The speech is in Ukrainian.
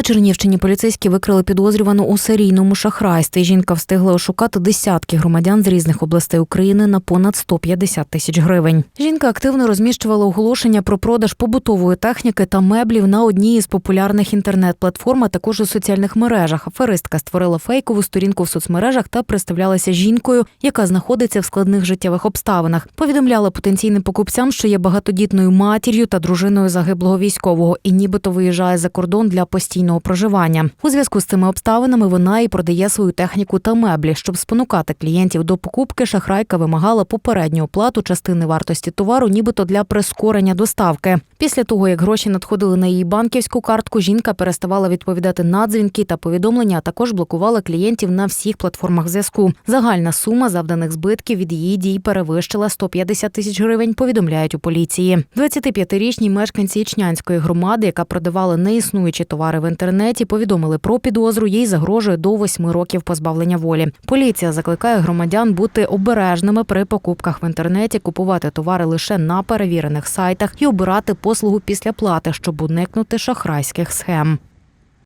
На Чернівщині поліцейські викрили підозрювану у серійному шахрайстві. Жінка встигла ошукати десятки громадян з різних областей України на понад 150 тисяч гривень. Жінка активно розміщувала оголошення про продаж побутової техніки та меблів на одній із популярних інтернет-платформ, а також у соціальних мережах. Аферистка створила фейкову сторінку в соцмережах та представлялася жінкою, яка знаходиться в складних життєвих обставинах. Повідомляла потенційним покупцям, що є багатодітною матір'ю та дружиною загиблого військового, і нібито виїжджає за кордон для постійного проживання. У зв'язку з цими обставинами вона і продає свою техніку та меблі. Щоб спонукати клієнтів до покупки, шахрайка вимагала попередню оплату частини вартості товару, нібито для прискорення доставки. Після того, як гроші надходили на її банківську картку, жінка переставала відповідати на дзвінки та повідомлення, а також блокувала клієнтів на всіх платформах зв'язку. Загальна сума завданих збитків від її дій перевищила 150 тисяч гривень. Повідомляють у поліції. 25-річні мешканці Ічнянської громади, яка продавала неіснуючі товари в інтернеті, повідомили про підозру. Їй загрожує до восьми років позбавлення волі. Поліція закликає громадян бути обережними при покупках в інтернеті, купувати товари лише на перевірених сайтах і обирати послугу після плати, щоб уникнути шахрайських схем.